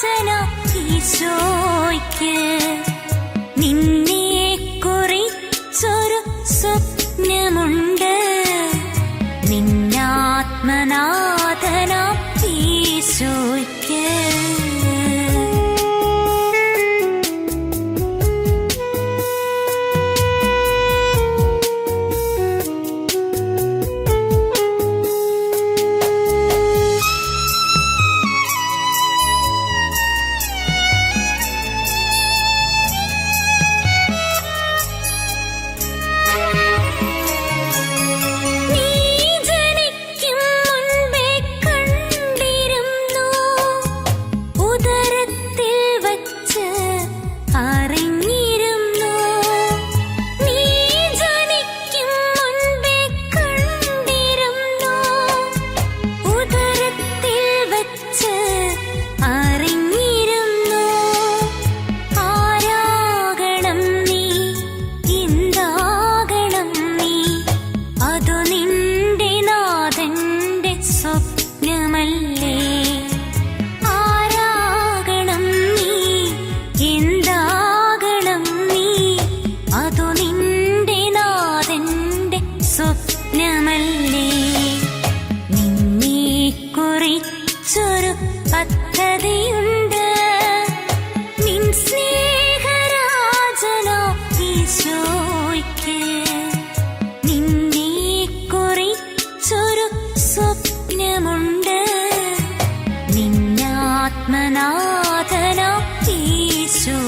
せなきそいけ കുറച്ചൊരു സ്വപ്നമുണ്ട്. നിന്നാത്മനാഥനാ ഈശോ.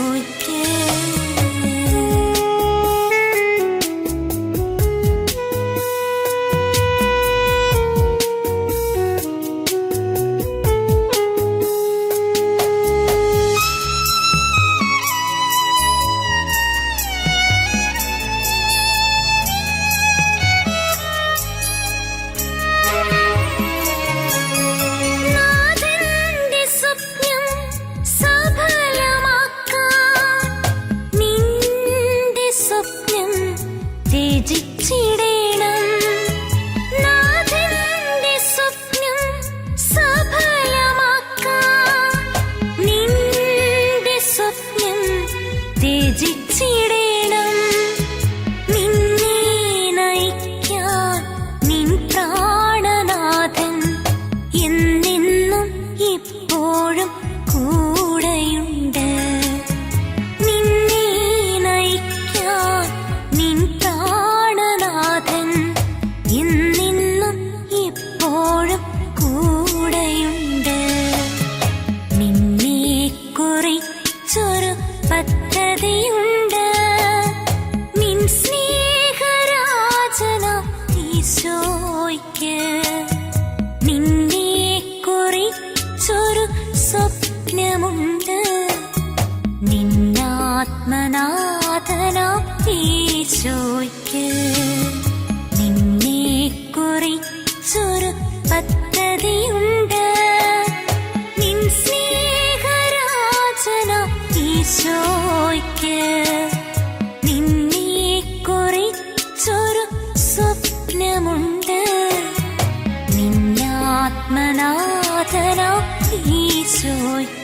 രചിച്ചിടേണം നിന്നെ നയിക്കാൻ നിൻ പ്രാണനാഥൻ എന്നെന്നും ഇപ്പോൾ നിന്നെ കുറിച്ചൊരു സ്വപ്നമുണ്ട്. നിന്നാത്മനാഥനാം തീശോയ്ക്ക് നിന്നെ കുറിച്ചൊരു പദ്ധതിയുണ്ട്. നിൻ സ്നേഹരാജന ഈശോയ്ക്ക്. і сьогодні.